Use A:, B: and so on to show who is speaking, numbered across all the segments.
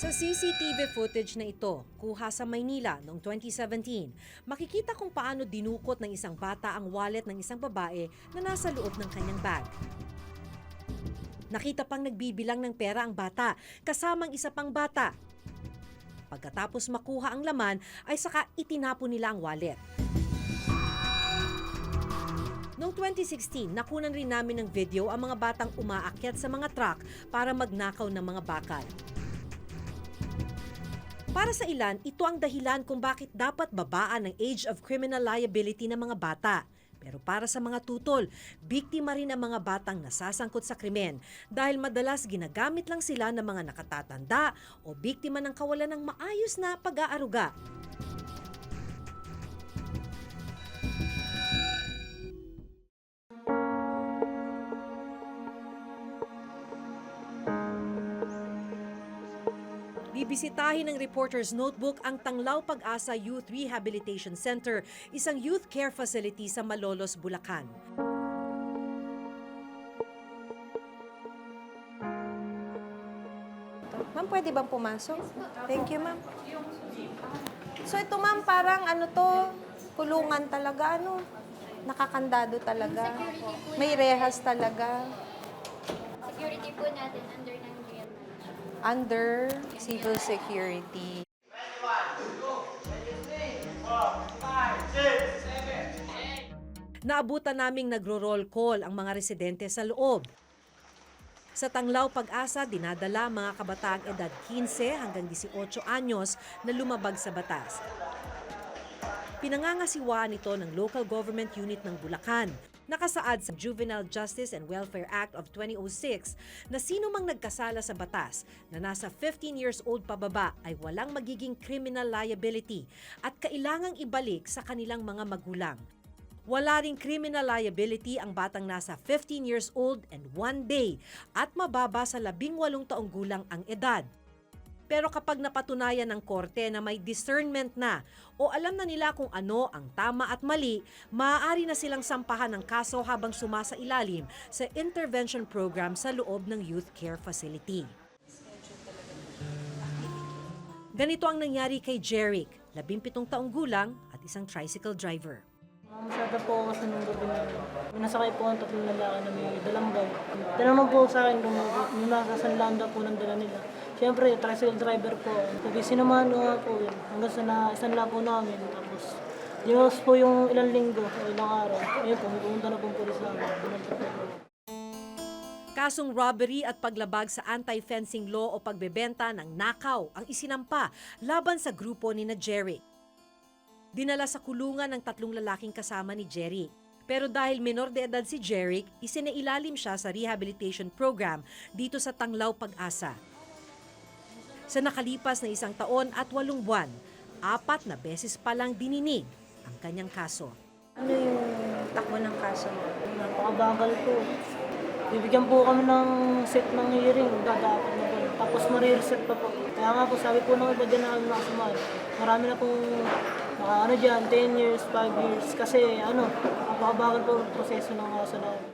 A: Sa CCTV footage na ito, kuha sa Maynila noong 2017, makikita kung paano dinukot ng isang bata ang wallet ng isang babae na nasa loob ng kanyang bag. Nakita pang nagbibilang ng pera ang bata, kasamang isa pang bata. Pagkatapos makuha ang laman, ay saka itinapon nila ang wallet. Noong 2016, nakunan rin namin ng video ang mga batang umaakyat sa mga truck para magnakaw ng mga bakal. Para sa ilan, ito ang dahilan kung bakit dapat babaan ang age of criminal liability ng mga bata. Pero para sa mga tutol, biktima rin ang mga batang nasasangkot sa krimen dahil madalas ginagamit lang sila ng mga nakatatanda o biktima ng kawalan ng maayos na pag-aaruga. Bibisitahin ng Reporter's Notebook ang Tanglaw Pag-asa Youth Rehabilitation Center, isang youth care facility sa Malolos, Bulacan.
B: Ma'am, pwede bang pumasok? Thank you, ma'am. So ito, ma'am, parang ano to, kulungan talaga, ano, nakakandado talaga. May rehas talaga.
C: security po natin under.
B: Under civil security.
A: Naabutan naming nagro-roll call ang mga residente sa loob. Sa Tanglaw Pag-asa, dinadala mga kabataang edad 15 hanggang 18 anyos na lumabag sa batas. Pinangangasiwaan ito ng Local Government Unit ng Bulacan. Nakasaad sa Juvenile Justice and Welfare Act of 2006 na sino mang nagkasala sa batas na nasa 15 years old pababa ay walang magiging criminal liability at kailangang ibalik sa kanilang mga magulang. Wala ring criminal liability ang batang nasa 15 years old and one day at mababa sa 18 taong gulang ang edad. Pero kapag napatunayan ng korte na may discernment na o alam na nila kung ano ang tama at mali, maaari na silang sampahan ng kaso habang sumasa ilalim sa intervention program sa loob ng youth care facility. Ganito ang nangyari kay Jeric, 17 taong gulang at isang tricycle driver.
D: Masada po ako sa nung gabi na nasakay po ang tatlong lalaki na may dalang bag. Tinanong po sa akin kung nasa San Landa po ng dala nila. Siyempre, tricycle driver po. Sabi, sinamahan ko po yun. Hanggang sa na, isan lang po namin. Tapos, dinos po yung ilang linggo o ilang araw. Ayun po, may pumunta na pong pulis sa amin. Binunta po po.
A: Kasong robbery at paglabag sa anti-fencing law o pagbebenta ng nakaw ang isinampa laban sa grupo ni na Jerry. Dinala sa kulungan ng tatlong lalaking kasama ni Jerry. Pero dahil minor de edad si Jeric, isinailalim siya sa rehabilitation program dito sa Tanglaw Pag-asa. Sa nakalipas na isang taon at walong buwan, apat na beses pa lang dininig ang kanyang kaso.
B: Ano yung takbo ng kaso mo?
D: Napakabagal po. Bibigyan po kami ng set ng hearing. Dadapat na po. Tapos marireset pa po. Kaya nga po, sabi po ng iba dyan na kami nakasumali. Marami na pong naka, ano dyan, 10 years, 5 years. Kasi ano, napakabagal po ang proseso ng kaso namin.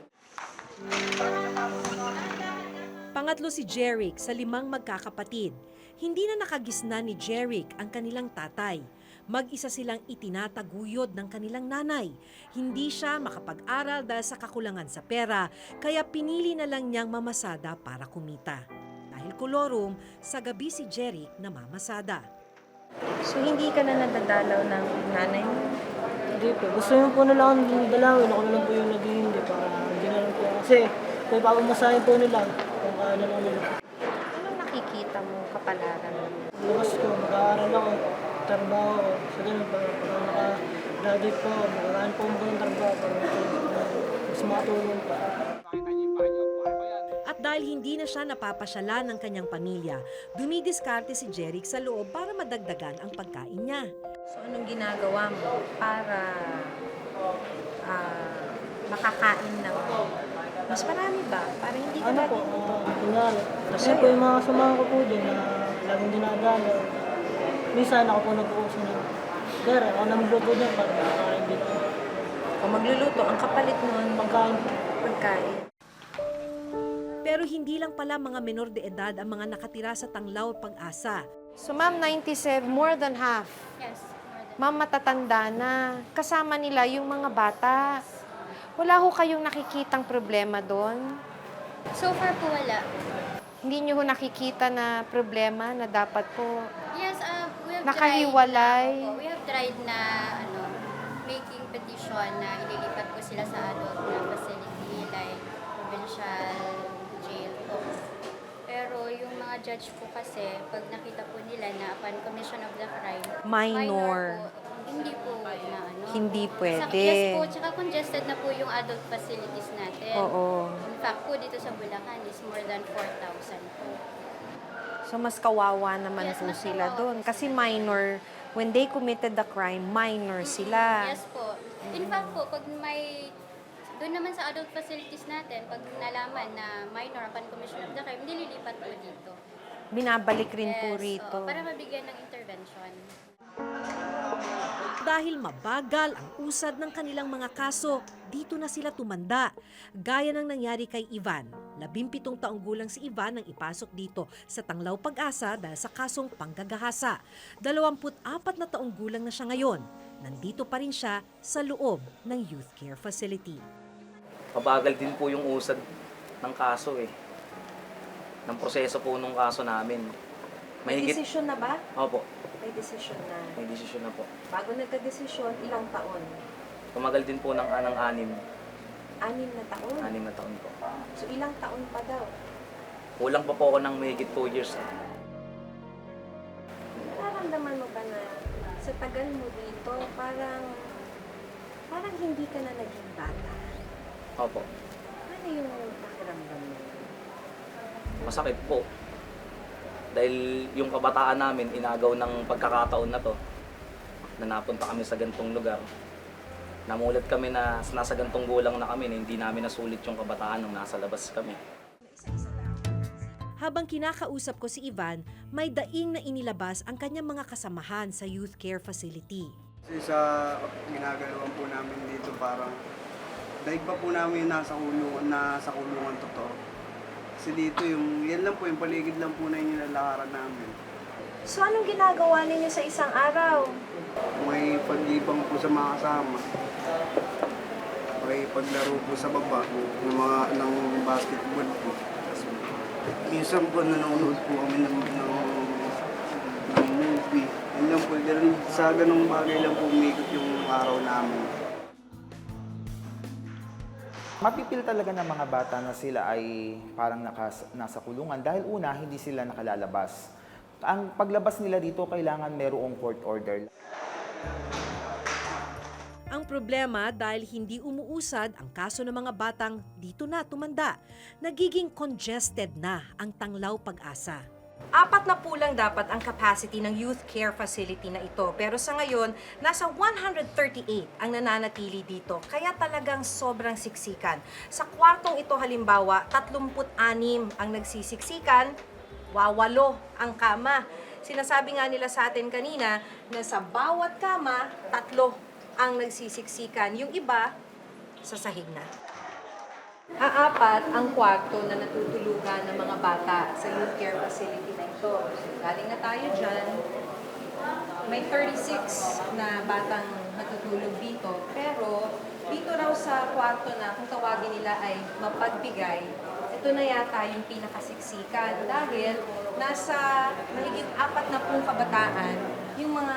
A: Pangatlo si Jeric sa limang magkakapatid. Hindi na nakagisna ni Jeric ang kanilang tatay. Mag-isa silang itinataguyod ng kanilang nanay. Hindi siya makapag-aral dahil sa kakulangan sa pera, kaya pinili na lang niyang mamasada para kumita. Dahil kolorum, sa gabi si Jeric na mamasada.
B: So hindi ka na nadadalaw ng nanay mo?
D: Hindi po. Gusto nyo po nila akong dalawin. Ako na lang po yung naghihindi para hindi na lang po. Kasi kung ipapamasahin po nila, kung kaya na lang nila.
B: Nakikita mo kapalaran mo?
D: Bukas ko, mag-aaral ako, trabaho ako. Sa ganun, para pag naka-graduate po, mag-aaral po ako ng trabaho para mas matulong pa.
A: At dahil hindi na siya napapasyalan ng kanyang pamilya, dumidiskarte si Jeric sa loob para madagdagan ang pagkain niya.
B: So anong ginagawa mo para ah, makakain ng mas marami ba? Para hindi ka
D: Ano po, uh, kunyari. Kasi po yung mga samahan ko po dyan na laging dinadalo. Minsan ako po nag-uuso na. Pero ako na magluto dyan para makakain din ako.
B: Kung magluluto, ang kapalit nun,
D: Pagkain po.
B: pagkain.
A: Pero hindi lang pala mga menor de edad ang mga nakatira sa Tanglaw Pag-asa.
B: So ma'am, 97, more than half.
C: Yes, more than.
B: Ma'am, matatanda na. Kasama nila yung mga bata. Wala ho kayong nakikitang problema doon?
C: So far po wala.
B: Hindi nyo ho nakikita na problema na dapat po
C: Yes, uh, we have
B: Nakahiwalay.
C: tried na, opo, we have tried na ano, making petition na ililipat po sila sa adult na facility like provincial jail po. Pero yung mga judge po kasi, pag nakita po nila na upon commission of the crime,
B: Minor.
C: po, hindi po na ano.
B: Hindi pwede.
C: Sa, yes po, tsaka congested na po yung adult facilities natin.
B: Oo.
C: In fact po, dito sa Bulacan is more than 4,000 po.
B: So mas kawawa naman
C: Yes,
B: po
C: mas
B: sila doon.
C: po
B: Kasi minor, when they committed the crime, minor sila.
C: Yes po. In fact po, pag may doon naman sa adult facilities natin, pag nalaman na minor upon commission of the crime, nililipat po dito.
B: Binabalik rin po
C: Yes,
B: rito.
C: oo, para mabigyan ng intervention.
A: Dahil mabagal ang usad ng kanilang mga kaso, dito na sila tumanda. Gaya ng nangyari kay Ivan. Labimpitong taong gulang si Ivan nang ipasok dito sa Tanglaw Pag-asa dahil sa kasong panggagahasa. 24 na taong gulang na siya ngayon. Nandito pa rin siya sa loob ng youth care facility.
E: Mabagal din po yung usad ng kaso eh. Ng proseso po nung kaso namin.
B: May
E: Mahigit,
B: desisyon na ba?
E: opo,
B: May desisyon na.
E: may desisyon na po.
B: Bago nagka-desisyon, ilang taon?
E: Tumagal din po ng anang anim,
B: Anim na taon?
E: anim na taon po.
B: So ilang taon pa daw?
E: Kulang pa po ako ng mahigit 2 years. eh.
B: Nararamdaman mo ba na sa tagal mo dito, parang parang hindi ka na naging bata?
E: Opo,
B: Ano yung pakiramdam mo?
E: masakit po. Dahil yung kabataan namin, inagaw ng pagkakataon na to, na napunta kami sa gantong lugar. Namulat kami na nasa gantong gulang na kami na hindi namin nasulit yung kabataan nung nasa labas kami.
A: Habang kinakausap ko si Ivan, may daing na inilabas ang kanyang mga kasamahan sa youth care facility.
F: Kasi sa ginagalawan po namin dito parang daig pa po namin nasa kulungan, nasa kulungan totoo. Kasi dito yung, yan lang po, yung paligid lang po na yung nilalakaran namin.
B: So anong ginagawa ninyo sa isang araw?
F: May paglibang po sa mga kasama. May paglaro po sa baba ng mga ng basketball po. Tapos, minsan po nanonood po kami ng, ng, ng movie. Yun lang po, ganun, sa ganung bagay lang po umikot yung araw namin.
G: Mapipil talaga ng mga bata na sila ay parang nakas, nasa kulungan dahil una, hindi sila nakalalabas. Ang paglabas nila dito, kailangan merong court order.
A: Ang problema dahil hindi umuusad ang kaso ng mga batang dito na tumanda, nagiging congested na ang Tanglaw Pag-asa.
B: Apat na po lang dapat ang capacity ng youth care facility na ito. Pero sa ngayon, nasa 138 ang nananatili dito. Kaya talagang sobrang siksikan. Sa kwartong ito halimbawa, 36 ang nagsisiksikan, wawalo ang kama. Sinasabi nga nila sa atin kanina na sa bawat kama, tatlo ang nagsisiksikan. Yung iba, sa sahig na. Aapat ang kwarto na natutulugan ng mga bata sa youth care facility na ito. So, galing na tayo dyan. May 36 na batang natutulog dito. Pero dito raw sa kwarto na kung tawagin nila ay mapagbigay, ito na yata yung pinakasiksikan dahil nasa mahigit apat na pong kabataan yung mga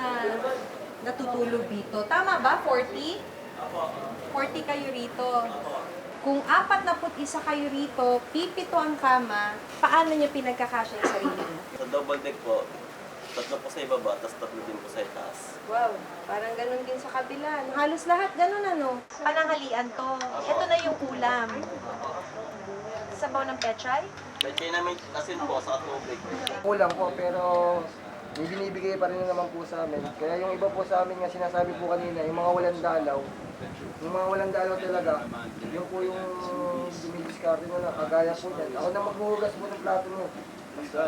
B: natutulog dito. Tama ba? 40? 40 kayo rito. Kung apat na put isa kayo rito, pipito ang kama, paano niyo pinagkakasya yung sarili niyo?
H: Sa double deck po, tatlo po sa ibaba, tapos tatlo din po sa itaas.
B: Wow, parang ganun din sa kabila. Halos lahat ganun ano. Pananghalian to. Ito na yung ulam. Sabaw ng pechay?
H: May chain namin asin po sa tubig.
I: Kulang po, pero may binibigay pa rin naman po sa amin. Kaya yung iba po sa amin nga sinasabi po kanina, yung mga walang dalaw, yung mga walang dalaw talaga, yun po yung dumidiskarte nyo na, kagaya po dyan. Ako na maghuhugas po ng plato nyo. Basta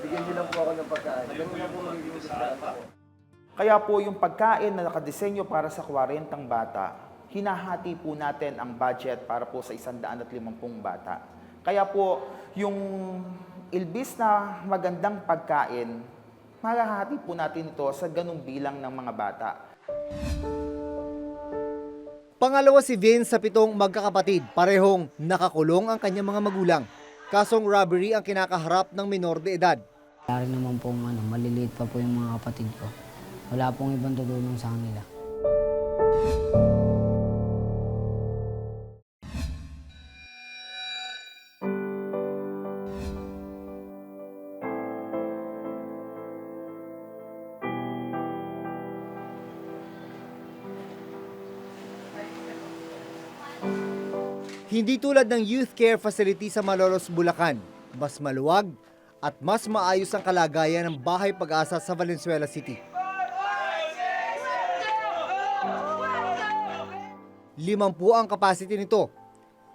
I: bigyan nyo lang po ako ng pagkain. Ganun na po magiging diskarte po.
G: Kaya po yung pagkain na nakadesenyo para sa 40 bata, hinahati po natin ang budget para po sa 150 bata. Kaya po, yung ilbis na magandang pagkain, mahahati po natin ito sa ganung bilang ng mga bata.
J: Pangalawa si Vince sa pitong magkakapatid, parehong nakakulong ang kanyang mga magulang. Kasong robbery ang kinakaharap ng minor de edad.
K: Rin naman pong ano, maliliit pa po yung mga kapatid ko. Wala pong ibang tutulong sa kanila.
J: Hindi tulad ng youth care facility sa Malolos, Bulacan. Mas maluwag at mas maayos ang kalagayan ng bahay pag-asa sa Valenzuela City. Limampu ang capacity nito.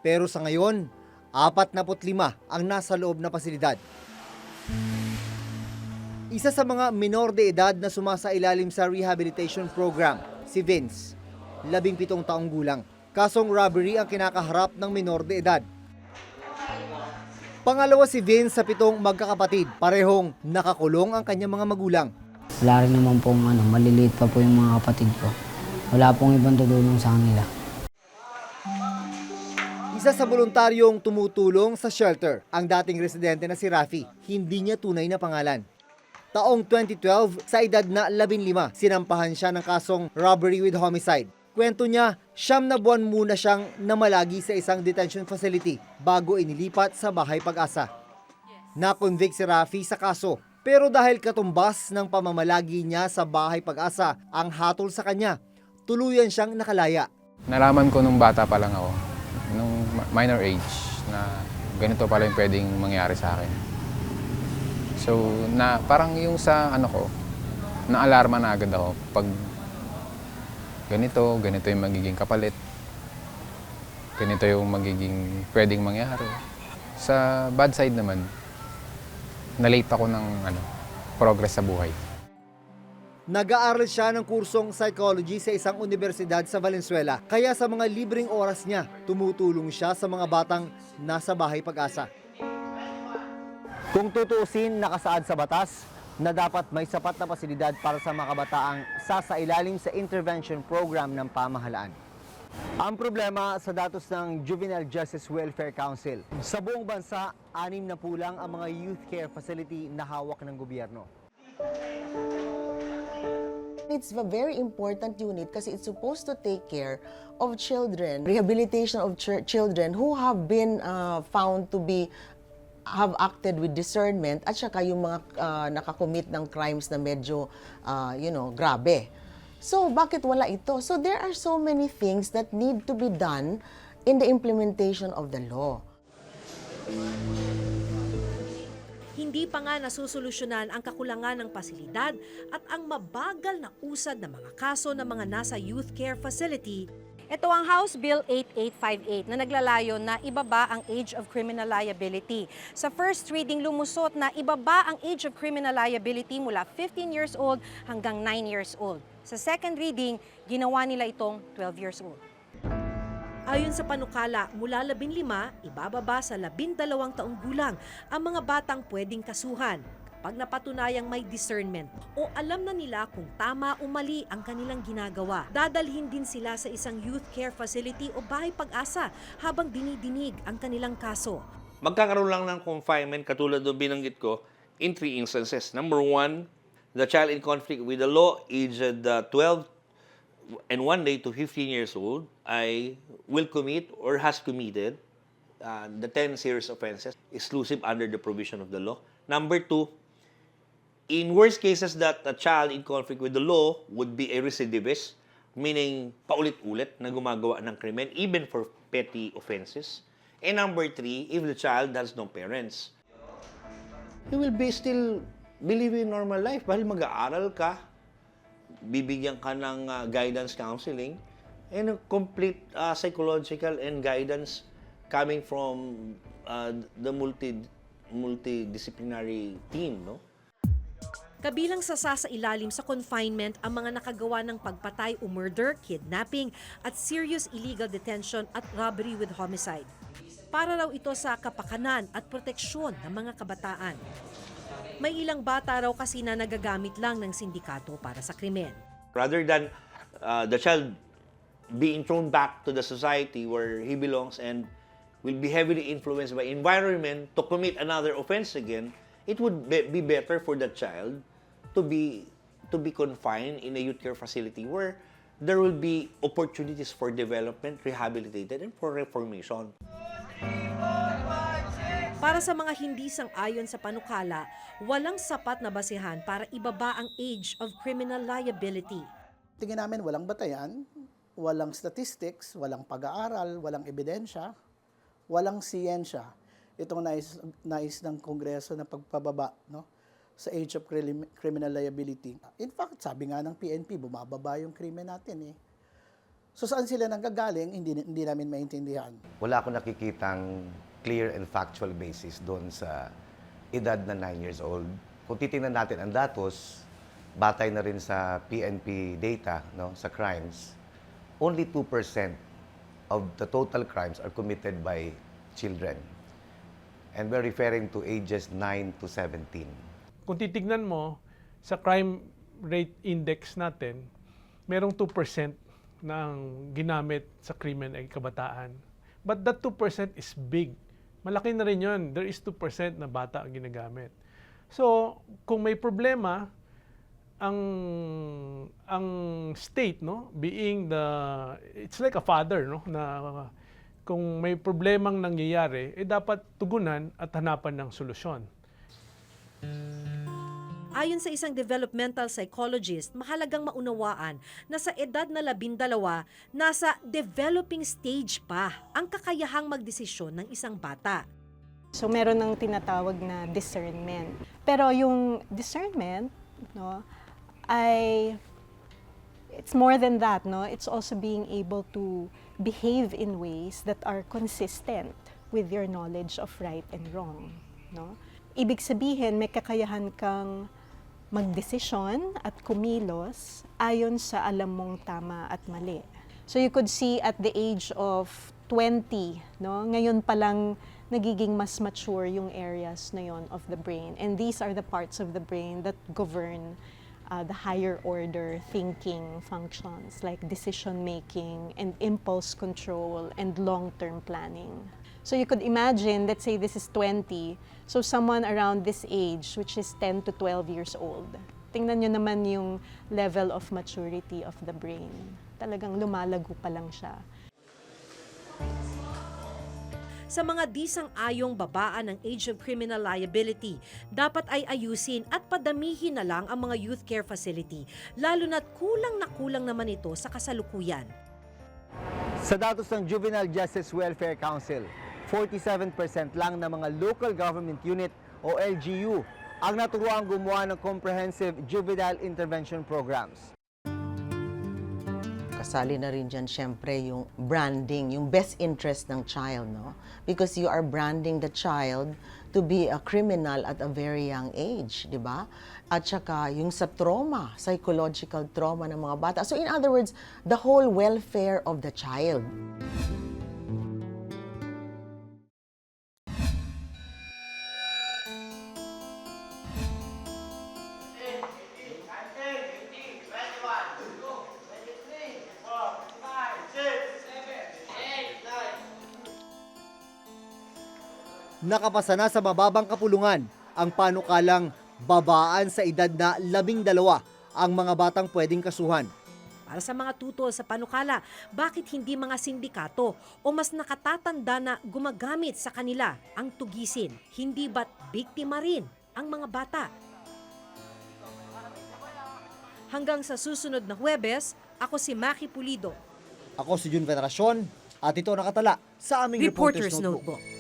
J: Pero sa ngayon, 45 ang nasa loob na pasilidad. Isa sa mga minor de edad na sumasailalim sa rehabilitation program, si Vince, labing pitong taong gulang. Kasong robbery ang kinakaharap ng minor de edad. Pangalawa si Vince sa pitong magkakapatid, parehong nakakulong ang kanyang mga magulang.
K: Wala rin naman pong ano, maliliit pa po yung mga kapatid ko. Wala pong ibang tutulong sa kanila.
J: Isa sa voluntaryong tumutulong sa shelter, ang dating residente na si Rafi. Hindi niya tunay na pangalan. Taong 2012, sa edad na 15, sinampahan siya ng kasong robbery with homicide. Kwento niya, siyam na buwan muna siyang namalagi sa isang detention facility bago inilipat sa bahay pag-asa. Na-convict si Rafi sa kaso, pero dahil katumbas ng pamamalagi niya sa bahay pag-asa ang hatol sa kanya, tuluyan siyang nakalaya.
L: Nalaman ko nung bata pa lang ako, nung minor age, na ganito pala yung pwedeng mangyari sa akin. So, na parang yung sa ano ko, na-alarma na agad ako pag ganito, ganito yung magiging kapalit. Ganito yung magiging pwedeng mangyari. Sa bad side naman, na-late ako ng ano, progress sa buhay.
J: Nag-aaral siya ng kursong psychology sa isang universidad sa Valenzuela. Kaya sa mga libreng oras niya, tumutulong siya sa mga batang nasa bahay pag-asa. Kung tutuusin, nakasaad sa batas na dapat may sapat na pasilidad para sa mga kabataang sasailalim sa intervention program ng pamahalaan. Ang problema sa datos ng Juvenile Justice Welfare Council. Sa buong bansa, anim na pulang ang mga youth care facility na hawak ng gobyerno.
M: It's a very important unit kasi it's supposed to take care of children, rehabilitation of chir- children who have been uh, found to be have acted with discernment at saka yung mga uh, nakakommit ng crimes na medyo uh, you know grabe. So bakit wala ito? So there are so many things that need to be done in the implementation of the law.
A: Hindi pa nga nasusolusyonan ang kakulangan ng pasilidad at ang mabagal na usad ng mga kaso ng mga nasa youth care facility. Ito ang House Bill 8858 na naglalayo na ibaba ang age of criminal liability. Sa first reading, lumusot na ibaba ang age of criminal liability mula 15 years old hanggang 9 years old. Sa second reading, ginawa nila itong 12 years old. Ayon sa panukala, mula 15, ibababa sa 12 taong gulang ang mga batang pwedeng kasuhan kapag napatunayang may discernment o alam na nila kung tama o mali ang kanilang ginagawa. Dadalhin din sila sa isang youth care facility o bahay pag-asa habang dinidinig ang kanilang kaso.
N: Magkakaroon lang ng confinement katulad ng binanggit ko in three instances. Number one, the child in conflict with the law aged uh, 12 and one day to 15 years old I will commit or has committed uh, the 10 serious offenses exclusive under the provision of the law. Number two, in worst cases that a child in conflict with the law would be a recidivist, meaning paulit-ulit na gumagawa ng krimen even for petty offenses. And number three, if the child has no parents, you will be still believe in normal life dahil mag-aaral ka, bibigyan ka ng uh, guidance counseling, and a complete uh, psychological and guidance coming from uh, the multi multidisciplinary team, no?
A: Kabilang sa sasailalim sa confinement ang mga nakagawa ng pagpatay o murder, kidnapping at serious illegal detention at robbery with homicide. para raw ito sa kapakanan at proteksyon ng mga kabataan. May ilang bata raw kasi na nagagamit lang ng sindikato para sa krimen.
N: Rather than uh, the child being thrown back to the society where he belongs and will be heavily influenced by environment to commit another offense again, it would be, be better for the child to be to be confined in a youth care facility where there will be opportunities for development, rehabilitated, and for reformation.
A: Para sa mga hindi sang-ayon sa panukala, walang sapat na basehan para ibaba ang age of criminal liability.
O: Tingin namin walang batayan, walang statistics, walang pag-aaral, walang ebidensya, walang siyensya. Itong nais, nais ng Kongreso na pagpababa no, sa age of crim- criminal liability. In fact, sabi nga ng PNP, bumababa yung krimen natin eh. So saan sila nanggagaling, hindi, hindi namin maintindihan.
P: wala akong nakikitang clear and factual basis doon sa edad na 9 years old. Kung titingnan natin ang datos, batay na rin sa PNP data no, sa crimes, only 2% of the total crimes are committed by children. And we're referring to ages 9 to 17.
Q: Kung titignan mo, sa crime rate index natin, merong 2% ng ginamit sa krimen ay kabataan. But that 2% is big. Malaki na rin yun. There is 2% na bata ang ginagamit. So, kung may problema, ang ang state no being the it's like a father no na kung may problemang nangyayari eh dapat tugunan at hanapan ng solusyon
A: Ayon sa isang developmental psychologist, mahalagang maunawaan na sa edad na labindalawa, nasa developing stage pa ang kakayahang magdesisyon ng isang bata.
R: So meron ng tinatawag na discernment. Pero yung discernment, no, ay it's more than that, no? It's also being able to behave in ways that are consistent with your knowledge of right and wrong, no? Ibig sabihin, may kakayahan kang magdesisyon at kumilos ayon sa alam mong tama at mali. So you could see at the age of 20, no? Ngayon pa lang nagiging mas mature yung areas na yon of the brain. And these are the parts of the brain that govern uh, the higher order thinking functions like decision making and impulse control and long-term planning. So you could imagine, let's say this is 20, so someone around this age, which is 10 to 12 years old, tingnan nyo naman yung level of maturity of the brain. Talagang lumalago pa lang siya.
A: Sa mga disang ayong babaan ng age of criminal liability, dapat ay ayusin at padamihin na lang ang mga youth care facility, lalo na't kulang na kulang naman ito sa kasalukuyan.
J: Sa datos ng Juvenile Justice Welfare Council, 47% lang ng mga local government unit o LGU ang naturuang gumawa ng comprehensive juvenile intervention programs.
M: Kasali na rin dyan, syempre, yung branding, yung best interest ng child, no? Because you are branding the child to be a criminal at a very young age, di ba? At saka, yung sa trauma, psychological trauma ng mga bata. So, in other words, the whole welfare of the child.
J: Nakapasa na sa mababang kapulungan ang panukalang babaan sa edad na labing dalawa ang mga batang pwedeng kasuhan.
A: Para sa mga tutol sa panukala, bakit hindi mga sindikato o mas nakatatanda na gumagamit sa kanila ang tugisin? Hindi ba't biktima rin ang mga bata? Hanggang sa susunod na Huwebes, ako si Maki Pulido.
J: Ako si Jun Veneracion at ito nakatala sa aming
A: Reporter's
J: Reporter's Notebook.
A: Notebook.